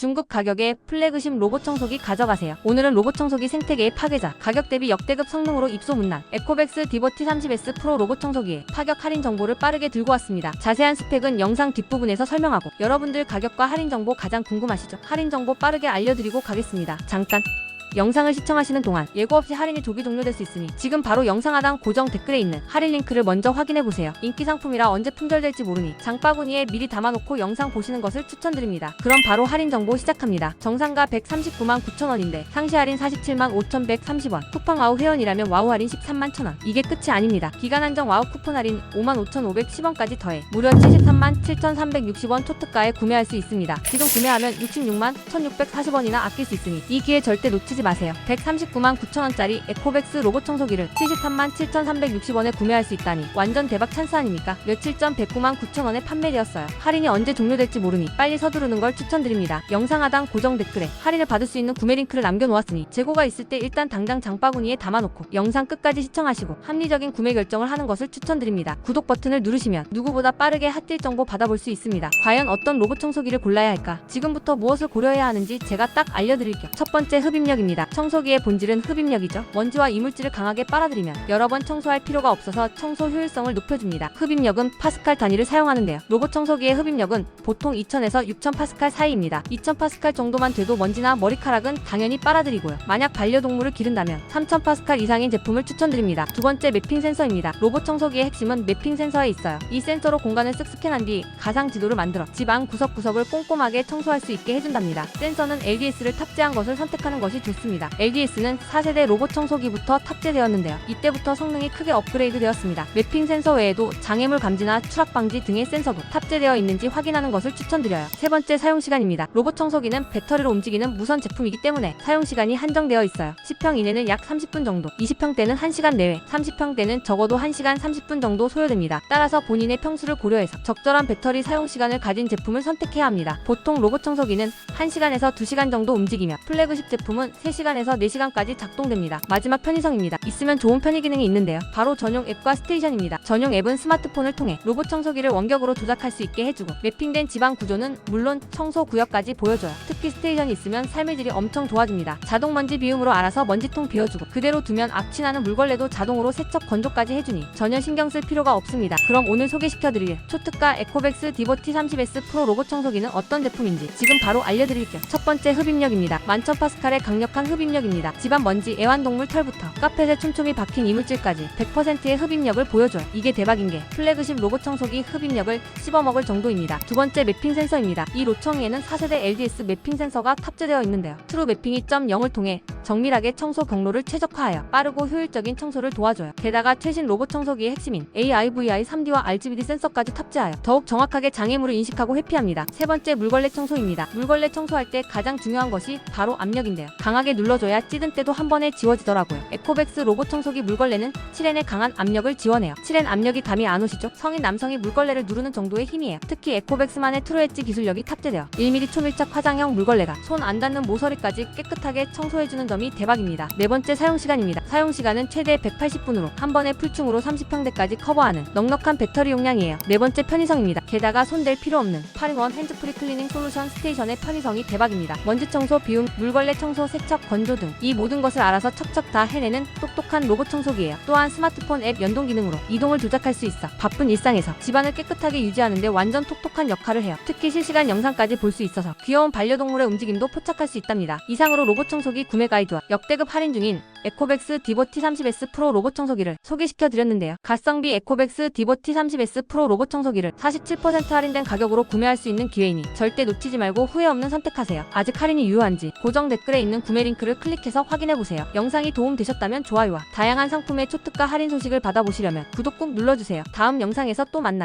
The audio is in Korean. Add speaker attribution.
Speaker 1: 중급 가격에 플래그십 로봇 청소기 가져가세요. 오늘은 로봇 청소기 생태계의 파괴자, 가격 대비 역대급 성능으로 입소문난 에코백스 디버티 30S 프로 로봇 청소기의 파격 할인 정보를 빠르게 들고 왔습니다. 자세한 스펙은 영상 뒷부분에서 설명하고 여러분들 가격과 할인 정보 가장 궁금하시죠? 할인 정보 빠르게 알려드리고 가겠습니다. 잠깐 영상을 시청하시는 동안 예고 없이 할인이 조기 종료될 수 있으니 지금 바로 영상 하단 고정 댓글에 있는 할인 링크를 먼저 확인해 보세요. 인기 상품이라 언제 품절될지 모르니 장바구니에 미리 담아놓고 영상 보시는 것을 추천드립니다. 그럼 바로 할인 정보 시작합니다. 정상가 139만 9천 원인데 상시 할인 47만 5,130원, 쿠팡 와우 회원이라면 와우 할인 13만 1천 원. 이게 끝이 아닙니다. 기간 한정 와우 쿠폰 할인 5만 5,510원까지 더해 무려 73만 7,360원 초특가에 구매할 수 있습니다. 지금 구매하면 66만 1,640원이나 아낄 수 있으니 이 기회 절대 놓치지 마세요. 139만 9천원짜리 에코백스 로봇 청소기를 73만 7,360원에 구매할 수 있다니 완전 대박 찬스 아닙니까? 며칠 전 109만 9천원에 판매되었어요. 할인이 언제 종료될지 모르니 빨리 서두르는 걸 추천드립니다. 영상 하단 고정 댓글에 할인을 받을 수 있는 구매 링크를 남겨놓았으니 재고가 있을 때 일단 당장 장바구니에 담아놓고 영상 끝까지 시청하시고 합리적인 구매 결정을 하는 것을 추천드립니다. 구독 버튼을 누르시면 누구보다 빠르게 핫딜 정보 받아볼 수 있습니다. 과연 어떤 로봇 청소기를 골라야 할까? 지금부터 무엇을 고려해야 하는지 제가 딱 알려드릴게요. 첫 번째 흡입력입니다. 청소기의 본질은 흡입력이죠. 먼지와 이물질을 강하게 빨아들이면 여러 번 청소할 필요가 없어서 청소 효율성을 높여줍니다. 흡입력은 파스칼 단위를 사용하는데요. 로봇 청소기의 흡입력은 보통 2000에서 6000 파스칼 사이입니다. 2000 파스칼 정도만 돼도 먼지나 머리카락은 당연히 빨아들이고요. 만약 반려동물을 기른다면 3000 파스칼 이상인 제품을 추천드립니다. 두 번째 매핑 센서입니다. 로봇 청소기의 핵심은 매핑 센서에 있어요. 이 센서로 공간을 쓱 스캔한 뒤 가상 지도를 만들어 집 안 구석구석을 꼼꼼하게 청소할 수 있게 해준답니다. 센서는 LDS를 탑재한 것을 선택하는 것이 좋습니다. LDS는 4세대 로봇 청소기부터 탑재되었는데요. 이때부터 성능이 크게 업그레이드 되었습니다. 매핑 센서 외에도 장애물 감지나 추락 방지 등의 센서도 탑재되어 있는지 확인하는 것을 추천드려요. 세 번째 사용 시간입니다. 로봇 청소기는 배터리로 움직이는 무선 제품이기 때문에 사용 시간이 한정되어 있어요. 10평 이내는 약 30분 정도, 20평 때는 1시간 내외, 30평 때는 적어도 1시간 30분 정도 소요됩니다. 따라서 본인의 평수를 고려해서 적절한 배터리 사용 시간을 가진 제품을 선택해야 합니다. 보통 로봇 청소기는 1시간에서 2시간 정도 움직이며 플래그십 제품은 3 시간에서 4시간까지 작동됩니다. 마지막 편의성입니다. 있으면 좋은 편의 기능이 있는데요. 바로 전용 앱과 스테이션입니다. 전용 앱은 스마트폰을 통해 로봇 청소기를 원격으로 조작할 수 있게 해주고 매핑된 지방 구조는 물론 청소 구역까지 보여줘요. 특히 스테이션이 있으면 삶의 질이 엄청 좋아집니다. 자동 먼지 비움으로 알아서 먼지통 비워주고 그대로 두면 악취나는 물걸레도 자동으로 세척 건조까지 해주니 전혀 신경 쓸 필요가 없습니다. 그럼 오늘 소개시켜드릴 초특가 에코백스 디버티 30S 프로 로봇 청소기는 어떤 제품인지 지금 바로 알려드릴게요. 첫 번째 흡입력입니다. 만천 파스칼의 강력한 흡입력입니다. 집안 먼지, 애완동물 털부터 카펫에 촘촘히 박힌 이물질까지 100%의 흡입력을 보여줘요. 이게 대박인 게 플래그십 로봇 청소기 흡입력을 씹어먹을 정도입니다. 두 번째 매핑 센서입니다. 이 로청에는 4세대 LDS 매핑 센서가 탑재되어 있는데요. 트루 매핑이 점 0을 통해 정밀하게 청소 경로를 최적화하여 빠르고 효율적인 청소를 도와줘요. 게다가 최신 로봇 청소기의 핵심인 AIVI 3D와 RGBD 센서까지 탑재하여 더욱 정확하게 장애물을 인식하고 회피합니다. 세 번째 물걸레 청소입니다. 물걸레 청소할 때 가장 중요한 것이 바로 압력인데요. 강하게 눌러줘야 찌든 때도 한 번에 지워지더라고요. 에코백스 로봇 청소기 물걸레는 7N의 강한 압력을 지원해요. 7N 압력이 감이 안 오시죠? 성인 남성이 물걸레를 누르는 정도의 힘이에요. 특히 에코백스만의 트루 엣지 기술력이 탑재되어 1mm 초밀착 화장형 물걸레가 손 안 닿는 모서리까지 깨끗하게 청소해주는 점이 대박입니다. 네 번째 사용 시간입니다. 사용 시간은 최대 180분으로 한 번에 풀충으로 30평대까지 커버하는 넉넉한 배터리 용량이에요. 네 번째 편의성입니다. 게다가 손댈 필요 없는 8인원 핸즈프리 클리닝 솔루션 스테이션의 편의성이 대박입니다. 먼지 청소, 비움, 물걸레 청소, 세척, 건조 등 이 모든 것을 알아서 척척 다 해내는 똑똑한 로봇 청소기예요. 또한 스마트폰 앱 연동 기능으로 이동을 조작할 수 있어 바쁜 일상에서 집안을 깨끗하게 유지하는데 완전 톡톡한 역할을 해요. 특히 실시간 영상까지 볼 수 있어서 귀여운 반려동물의 움직임도 포착할 수 있답니다. 이상으로 로봇 청소기 구매 가 이드와 역대급 할인 중인 에코백스 디버티 30S 프로 로봇 청소기를 소개시켜 드렸는데요. 가성비 에코백스 디버티 30S 프로 로봇 청소기를 47% 할인된 가격으로 구매할 수 있는 기회이니 절대 놓치지 말고 후회 없는 선택하세요. 아직 할인이 유효한지 고정 댓글에 있는 구매 링크를 클릭해서 확인해 보세요. 영상이 도움 되셨다면 좋아요와 다양한 상품의 초특가 할인 소식을 받아보시려면 구독 꾹 눌러주세요. 다음 영상에서 또 만나요.